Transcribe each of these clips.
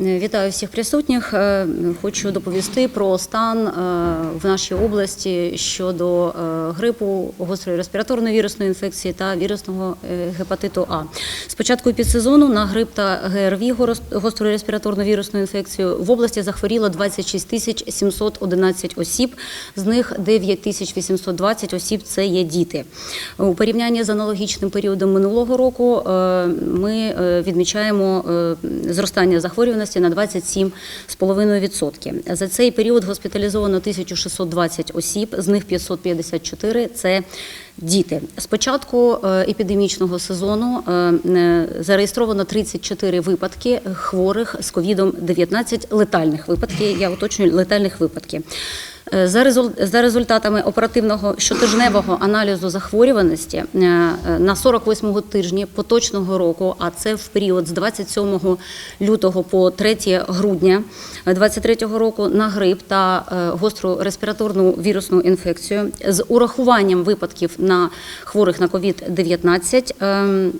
Вітаю всіх присутніх. Е, Хочу доповісти про стан е, в нашій області щодо е, грипу, гострої респіраторної вірусної інфекції та вірусного гепатиту А. З початку підсезону на грип та ГРВІ гострою респіраторну вірусну інфекцію в області захворіло 26 тисяч 711 осіб, з них 9 тисяч 820 осіб це є діти. У порівнянні з аналогічним періодом минулого року ми відмічаємо зростання захворюваності на 27,5%. За цей період госпіталізовано 1620 осіб, з них 554 – це діти. З початку е, епідемічного сезону е, е, зареєстровано 34 випадки хворих з ковідом-19 летальних випадків. Я уточнюю летальних випадків. Е, За, резул- за результатами оперативного щотижневого аналізу захворюваності е, на 48-му тижні поточного року, а це в період з 27 лютого по 3 грудня 2023 року на грип та е, гостру респіраторну вірусну інфекцію з урахуванням випадків на хворих на COVID-19 ем,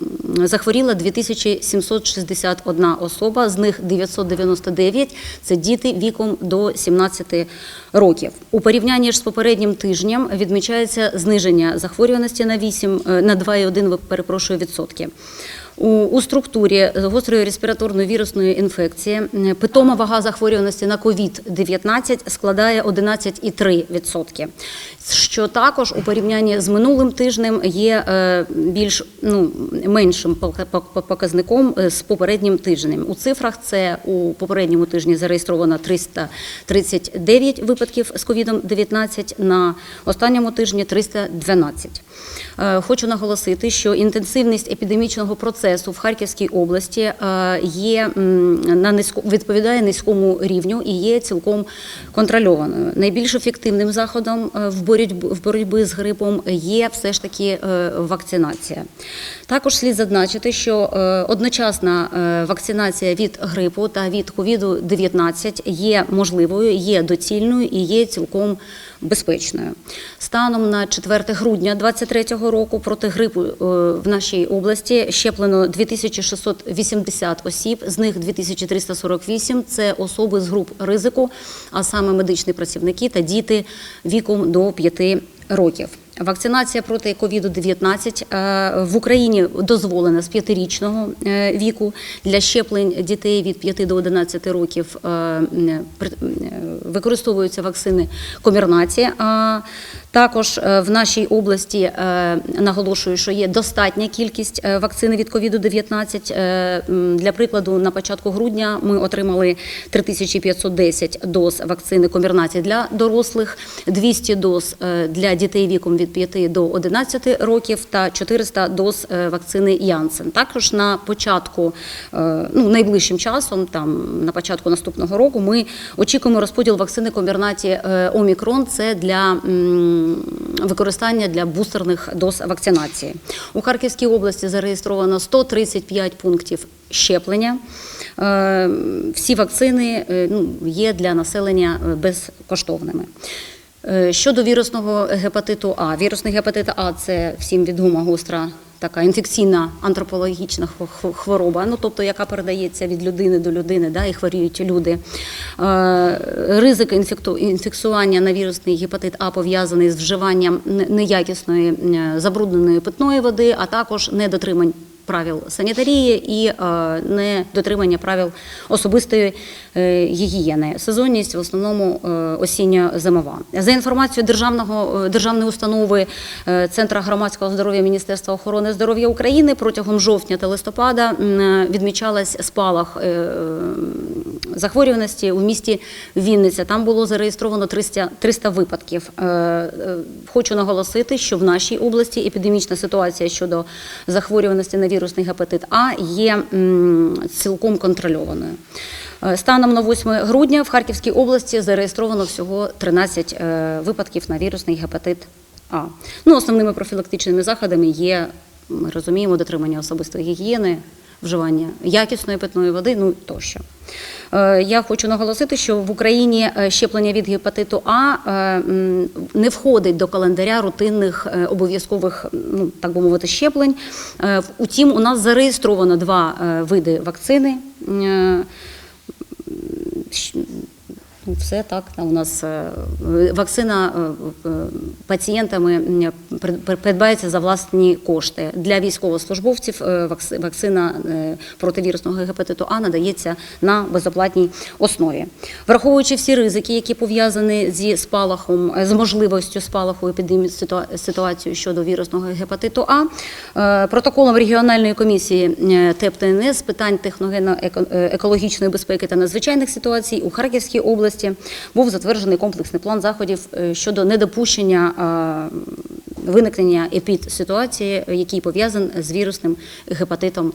захворіла 2761 особа, з них 999 – це діти віком до 17 років. У порівнянні ж з попереднім тижнем відмічається зниження захворюваності на 8, е, на 2,1, перепрошую, відсотки. У, структурі гострої респіраторної вірусної інфекції питома вага захворюваності на COVID-19 складає 11,3%, що також у порівнянні з минулим тижнем є е, більш ну, меншим показником е, з попереднім тижнем. У цифрах це у попередньому тижні зареєстровано 339 випадків з COVID-19, на останньому тижні 312. Е, Хочу наголосити, що інтенсивність епідемічного процесу в Харківській області е, є на низько, відповідає низькому рівню і є цілком контрольованою. Найбільш ефективним заходом е, в боротьбі, в боротьбі з грипом є все ж таки е, вакцинація. Також слід зазначити, що одночасна вакцинація від грипу та від ковіду-19 є можливою, є доцільною і є цілком безпечною. Станом на 4 грудня 2023 року проти грипу в нашій області щеплено 2680 осіб, з них 2348 – це особи з груп ризику, а саме медичні працівники та діти віком до 5 років. Вакцинація проти ковіду-19 е, в Україні дозволена з п'ятирічного е, віку для щеплень дітей від 5 до 11 років. е, Використовуються вакцини Комірнаці. Також в нашій області наголошую, що є достатня кількість вакцини від ковіду-19. Е, Для прикладу, на початку грудня ми отримали 3510 доз вакцини Комірнаці для дорослих, 200 доз для дітей віком від 5 до 11 років та 400 доз е, вакцини Янсен. Також на початку, е, ну найближчим часом, там на початку наступного року, ми очікуємо розподіл вакцини Комірнаті е, Омікрон. Це для використання для бустерних доз вакцинації. У Харківській області зареєстровано 135 пунктів щеплення. Всі вакцини ну, є для населення безкоштовними. Е, Щодо вірусного гепатиту А, вірусний гепатит А це всім відома гостра така інфекційна антропологічна хвороба, ну тобто яка передається від людини до людини, да, і хворіють люди. Е, Ризик інфіксування на вірусний гепатит А пов'язаний з вживанням неякісної е, забрудненої питної води, а також недотримань правил санітарії і е, недотримання правил особистої е, гігієни. Сезонність в основному е, осінньо-зимова. За інформацією державного державної установи Центра громадського здоров'я Міністерства охорони здоров'я України протягом жовтня та листопада відмічалась спалах захворюваності у місті Вінниця. Там було зареєстровано 300, 300 випадків. Е, е, Хочу наголосити, що в нашій області епідемічна ситуація щодо захворюваності на вірусний гепатит А є цілком контрольованою. Е, Станом на 8 грудня в Харківській області зареєстровано всього 13 е, випадків на вірусний гепатит А. Ну, основними профілактичними заходами є, ми розуміємо, дотримання особистої гігієни, вживання якісної питної води, ну тощо. Е, Я хочу наголосити, що в Україні е, щеплення від гепатиту А е, не входить до календаря рутинних обов'язкових, ну так би мовити, щеплень. Утім, у нас зареєстровано два види вакцини. Все так. У нас е, вакцина е, е, пацієнтами придбається за власні кошти. Для військовослужбовців вакцина е, проти вірусного гепатиту А надається на безоплатній основі. Враховуючи всі ризики, які пов'язані зі спалахом, з можливістю спалаху епідемії ситуа- ситуацією щодо вірусного гепатиту А, протоколом регіональної комісії ТЕП ТНС з питань техногенно-екологічної безпеки та надзвичайних ситуацій у Харківській області був затверджений комплексний план заходів е, щодо недопущення е, виникнення епідситуації, який пов'язаний з вірусним гепатитом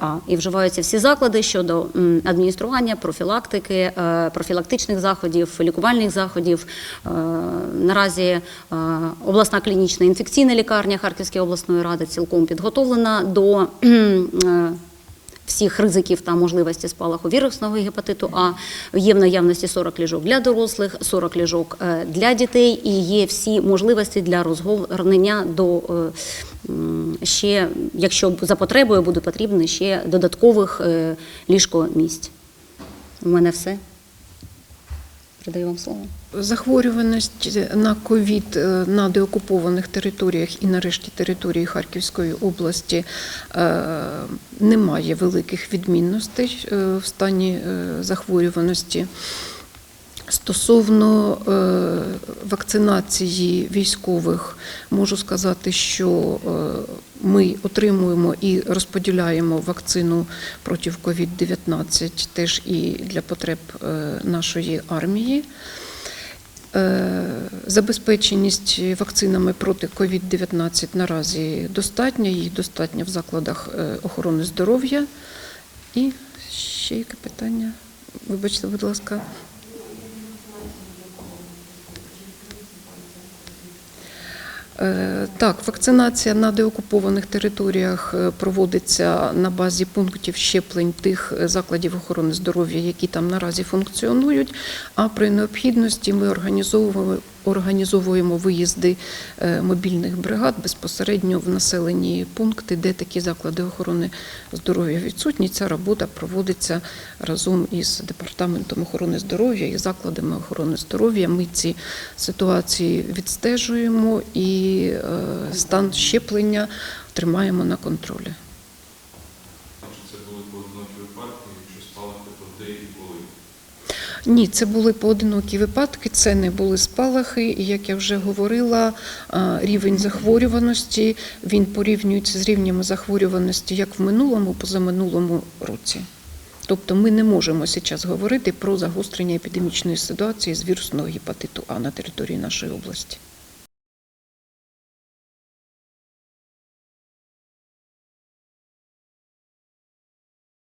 а і вживаються всі заклади щодо адміністрування, профілактики, е, профілактичних заходів, лікувальних заходів. Наразі обласна клінічна інфекційна лікарня Харківської обласної ради цілком підготовлена до всіх ризиків та можливості спалаху вірусного гепатиту А. Є в наявності 40 ліжок для дорослих, 40 ліжок е, для дітей і є всі можливості для розгорнення до е, ще, якщо за потребою буде потрібно, ще додаткових ліжкомість. ліжкомісць. У мене все. Передаю вам слово. Захворюваність на ковід е, на деокупованих територіях і нарешті території Харківської області е, немає великих відмінностей е, в стані захворюваності. Стосовно е, вакцинації військових, можу сказати, що е, ми отримуємо і розподіляємо вакцину проти COVID-19 теж і для потреб е, нашої армії. Забезпеченість вакцинами проти COVID-19 наразі достатня, їх достатньо в закладах охорони здоров'я. І ще яке питання? Вибачте, будь ласка. Так, вакцинація на деокупованих територіях е, проводиться на базі пунктів щеплень тих е, закладів охорони здоров'я, які там наразі функціонують. А при необхідності ми організовуємо, організовуємо виїзди е, мобільних бригад безпосередньо в населені пункти, де такі заклади охорони здоров'я відсутні. Ця робота проводиться разом із департаментом охорони здоров'я і закладами охорони здоров'я. Ми ці ситуації відстежуємо і е, стан щеплення тримаємо на контролі. Чи це були поодинокі випадки, якщо спалахи, то де і коли? Ні, це були поодинокі випадки, це не були спалахи. І як я вже говорила, рівень захворюваності він порівнюється з рівнями захворюваності як в минулому, позаминулому році. Тобто ми не можемо зараз говорити про загострення епідемічної ситуації з вірусного гепатиту А на території нашої області.